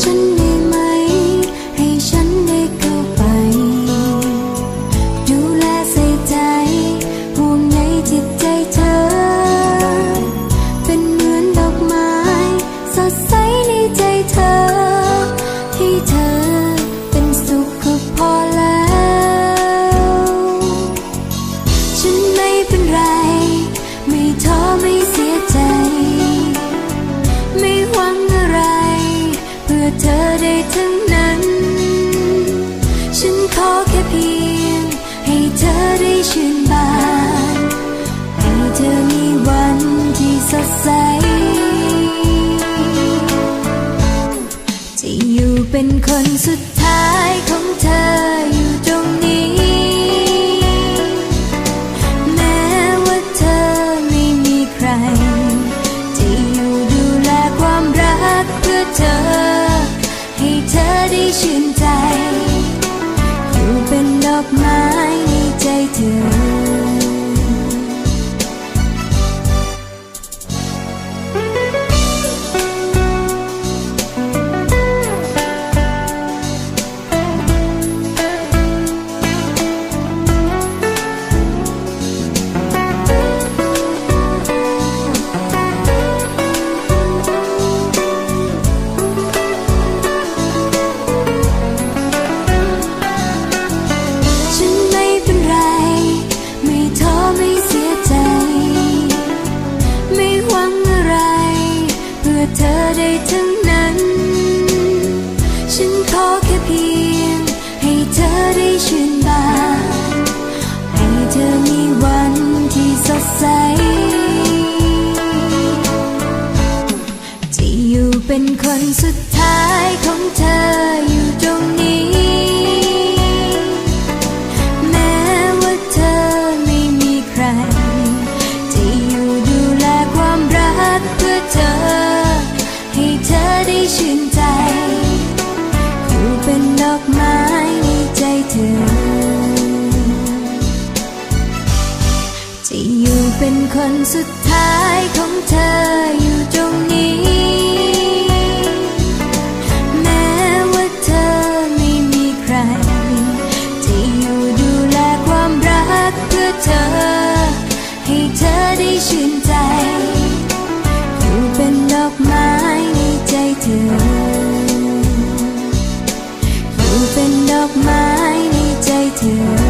ฉันได้ไหม ให้ฉันได้เข้าไป ดูแลใส่ใจห่วงใยจิตใจเธอ เป็นเหมือนดอกไม้ สดใสในใจเธอ ให้เธอเป็นสุขก็พอแล้ว ฉันไม่เป็นไร ไม่ท้อไม่เสียใจ เป็นคนสุดท้ายของเธอ ได้ทั้งนั้น ฉันขอแค่เพียง ให้เธอได้ชื่นบานให้เธอมีวันที่สดใส จะอยู่เป็นคนสุดท้ายของเธอ เป็นคนสุดท้ายของเธออยู่ตรงนี้ แม้ว่าเธอไม่มีใคร ที่อยู่ดูแลความรักเพื่อเธอ ให้เธอได้ชื่นใจ อยู่เป็นดอกไม้ในใจเธอ อยู่เป็นดอกไม้ในใจเธอ